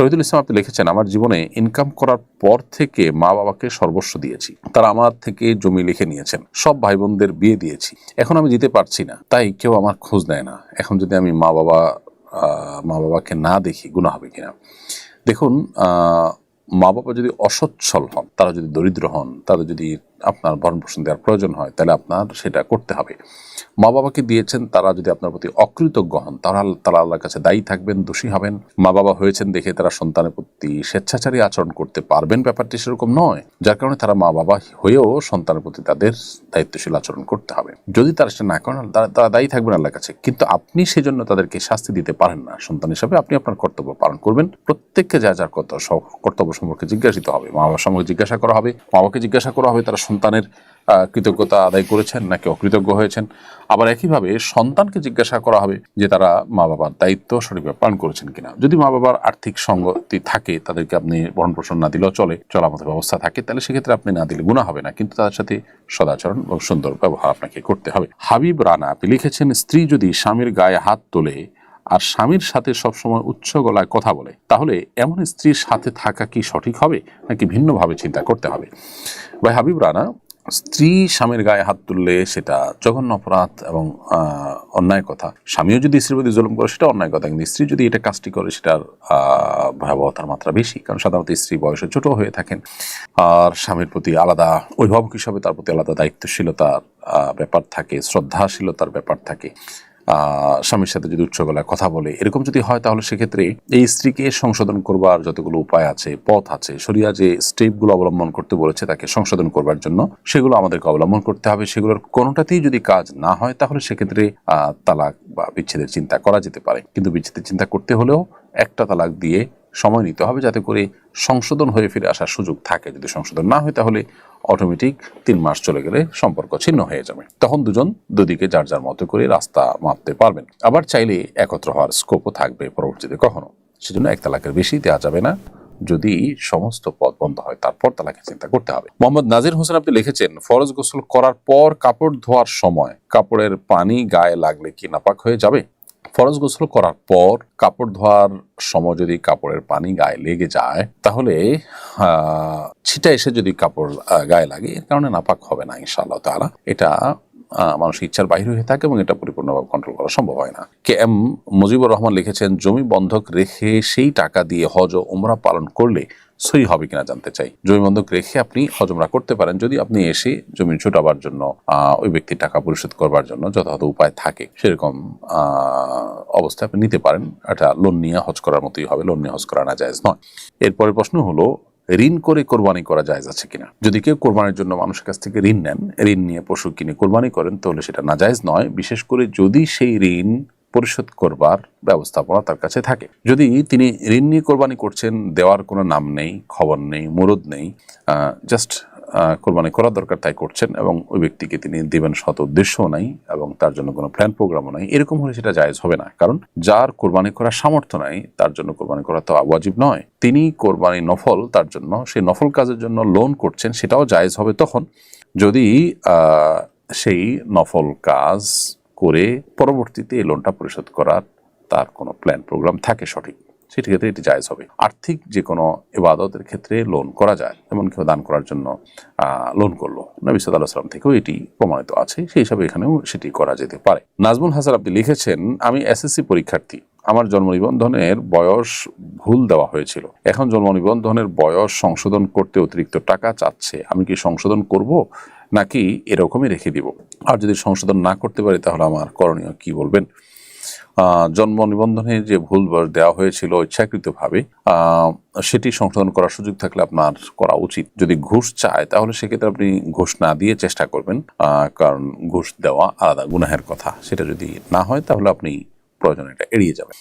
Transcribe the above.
শহীদুল ইসলাম আপনি লিখেছেন, আমার জীবনে ইনকাম করার পর থেকে মা বাবাকে সর্বস্ব দিয়েছি। তারা আমার থেকে জমি লিখে নিয়েছেন। সব ভাই বোনদের বিয়ে দিয়েছি। এখন আমি দিতে পারছি না। তাই কেউ আমার খোঁজ নেয় না। এখন যদি আমি মা বাবা মা বাবাকে না দেখি গুণা হবে কিনা? দেখুন মা বাবা যদি অসচ্ছল হন তারা যদি দরিদ্র হন, তাদের যদি আপনার ভরণ পোষণ দেওয়ার প্রয়োজন হয়, তাহলে আপনার সেটা করতে হবে। মা বাবাকে দিয়েছেন, তারা যদি আপনার প্রতি অকৃতজ্ঞ হন, তারা তারা আল্লাহর কাছে দায়ী থাকবেন, দোষী হবেন। মা বাবা হয়েছেন দেখে তারা সন্তানের প্রতি স্বেচ্ছাচারী আচরণ করতে পারবেন। ব্যাপারটি সেরকম নয়। যার কারণে তারা মা বাবা হয়েও সন্তানের প্রতি তাদের দায়িত্বশীল আচরণ করতে হবে। যদি তারা সেটা না করেন, তারা দায়ী থাকবেন আল্লাহর কাছে। কিন্তু আপনি সেজন্য তাদেরকে শাস্তি দিতে পারেন না। সন্তান হিসাবে আপনি আপনার কর্তব্য পালন করবেন। প্রত্যেককে যা যার কর্তব্য সম্পর্কে জিজ্ঞাসিত হবে। মা বাবার সম্পর্কে জিজ্ঞাসা করা হবে, বাবাকে জিজ্ঞাসা করা হবে, তারা সন্তানের কৃতজ্ঞতা আদায় করেছেন নাকি অকৃতজ্ঞ হয়েছেন। আবার একইভাবে সন্তানকে জিজ্ঞাসা করা হবে যে তারা মা বাবার দায়িত্ব সঠিকভাবে পালন করেছেন কিনা। যদি মা বাবার আর্থিক সঙ্গতি থাকে, তাদেরকে আপনি ভরণ পোষণ না দিলেও চলে চলার মতো ব্যবস্থা থাকে, তাহলে সেক্ষেত্রে আপনি না দিলে গুণা হবে না। কিন্তু তাদের সাথে সদাচরণ এবং সুন্দর ব্যবহার আপনাকে করতে হবে। হাবিব রানা, আপনি লিখেছেন, স্ত্রী যদি স্বামীর গায়ে হাত তোলে আর স্বামীর সাথে সবসময় উচ্চ গলায় কথা বলে, তাহলে এমন স্ত্রীর সাথে থাকা কি সঠিক হবে, নাকি ভিন্নভাবে চিন্তা করতে হবে? ভাই হাবিব রানা, স্ত্রী স্বামীর গায়ে হাত তুললে সেটা জঘন্য অপরাধ এবং অন্যায় কথা। স্বামীও যদি স্ত্রীর প্রতি জুলুম করে সেটা অন্যায় কথা। কিন্তু স্ত্রী যদি এটা কাজটি করে, সেটার ভয়াবহতার মাত্রা বেশি। কারণ সাধারণত স্ত্রী বয়সে ছোট হয়ে থাকেন। আর স্বামীর প্রতি আলাদা অভিভাবক হিসাবে তার প্রতি আলাদা দায়িত্বশীলতার ব্যাপার থাকে, শ্রদ্ধাশীলতার ব্যাপার থাকে। স্বামীর সাথে যদি উচ্চ গলায় কথা বলে, এরকম যদি হয় তাহলে সেক্ষেত্রে এই স্ত্রীকে সংশোধন করবার যতগুলো উপায় আছে, পথ আছে, শরিয়া যে স্টেপগুলো অবলম্বন করতে বলেছে তাকে সংশোধন করবার জন্য, সেগুলো আমাদেরকে অবলম্বন করতে হবে। সেগুলোর কোনোটাতেই যদি কাজ না হয় তাহলে সেক্ষেত্রে তালাক বা বিচ্ছেদের চিন্তা করা যেতে পারে। কিন্তু বিচ্ছেদের চিন্তা করতে হলেও একটা তালাক দিয়ে সময় নিতে হবে যাতে করে সংশোধন হয়ে ফিরে আসার সুযোগ থাকে। যদি সংশোধন না হয় তাহলে অটোমেটিক তিন মাস চলে গেলে সম্পর্ক ছিন্ন হয়ে যাবে। তখন দুজন দুদিকে যার যার মতো করে রাস্তা মাপতে পারবেন। আবার চাইলে একত্র হওয়ার স্কোপও থাকবে পরবর্তীতে কখনো। সেজন্য এক তালাকের বেশি দেওয়া যাবে না। যদি সমস্ত পথ বন্ধ হয়, তারপর তালাকে চিন্তা করতে হবে। মোহাম্মদ নাজির হোসেন আপনি লিখেছেন, ফরজ গোসল করার পর কাপড় ধোয়ার সময় কাপড়ের পানি গায়ে লাগলে কি নাপাক হয়ে যাবে? ফরজ গোসল করার পর কাপড় ধোয়ার সময় যদি কাপড়ের পানি গায়ে লেগে যায়, তাহলে ছিটা এসে যদি কাপড় গায়ে লাগে, এর কারণে নাপাক হবে না, ইনশাআল্লাহ তাআলা। এটা মানুষের ইচ্ছার বাইরে হয়ে থাকে এবং এটা পরিপূর্ণভাবে কন্ট্রোল করা সম্ভব হয় না। কে এম মুজিবুর রহমান লিখেছেন, জমি বন্ধক রেখে সেই টাকা দিয়ে হজ ও উমরা পালন করলে সই হবে কিনা জানতে চাই। জমি বন্ধক রেখে আপনি হজমরা করতে পারেন যদি আপনি এসে জমি ছোটাবার জন্য ওই ব্যক্তির টাকা পরিশোধ করবার জন্য যথাযথ উপায় থাকে সেরকম আহ, অবস্থায় আপনি নিতে পারেন। এটা লোন নিয়ে হজ করার মতোই হবে লোন নিয়ে হজ করা না যায় নয়। এরপরে প্রশ্ন হলো ঋণ করে কোরবানি করা যায় আছে কিনা? যদি কেউ কোরবানির জন্য মানুষের কাছ থেকে ঋণ নেন ঋণ নিয়ে পশু কিনে কোরবানি করেন তাহলে সেটা নাজায়জ নয়। বিশেষ করে যদি সেই ঋণ পরিশোধ করবার ব্যবস্থাপনা তার কাছে থাকে। যদি তিনি ঋণ নিয়ে কোরবানি করছেন, দেওয়ার কোনো নাম নেই, খবর নেই, মুরদ নেই জাস্ট কোরবানি করা দরকার তাই করছেন এবং ওই ব্যক্তিকে তিনি দেবেন শত উদ্দেশ্যও নাই এবং তার জন্য কোনো প্ল্যান প্রোগ্রামও নাই, এরকম হলে সেটা জায়েজ হবে না। কারণ যার কোরবানি করার সামর্থ্য নাই, তার জন্য কোরবানি করা তো ওয়াজিব নয়। তিনি কোরবানি নফল, তার জন্য, সেই নফল কাজের জন্য লোন করছেন, সেটাও জায়েজ হবে তখন। যদি সেই নফল কাজ করে পরবর্তীতে এই লোনটা পরিশোধ করার তার কোনো প্ল্যান প্রোগ্রাম থাকে সঠিক। সেটি ক্ষেত্রে এটি জায়জ হবে। আর্থিক যে কোনো ইবাদতের ক্ষেত্রে লোন করা যায় যেমন কেউ দান করার জন্য লোন করল। নবী সাল্লাহ সাল্লাম থেকেও এটি প্রমাণিত আছে। সেই হিসাবে এখানেও সেটি করা যেতে পারে। নাজমুল হাসান আপনি লিখেছেন, আমি এসএসসি পরীক্ষার্থী। আমার জন্ম নিবন্ধনের বয়স ভুল দেওয়া হয়েছিল। এখন জন্ম নিবন্ধনের বয়স সংশোধন করতে অতিরিক্ত টাকা চাচ্ছে। আমি কি সংশোধন করব? নাকি এরকমই রেখে দিব? আর যদি সংশোধন না করতে পারি, তাহলে আমার করণীয় কি বলবেন? জন্ম নিবন্ধনে যে ভুল দেওয়া হয়েছিল ইচ্ছাকৃতভাবে সেটি সংশোধন করার সুযোগ থাকলে আপনার করা উচিত। যদি ঘুষ চায়, তাহলে সেক্ষেত্রে আপনি ঘুষ না দিয়ে চেষ্টা করবেন। কারণ ঘুষ দেওয়া আলাদা গুনাহের কথা। সেটা যদি না হয়, তাহলে আপনি প্রয়োজন এটা এড়িয়ে যাবেন।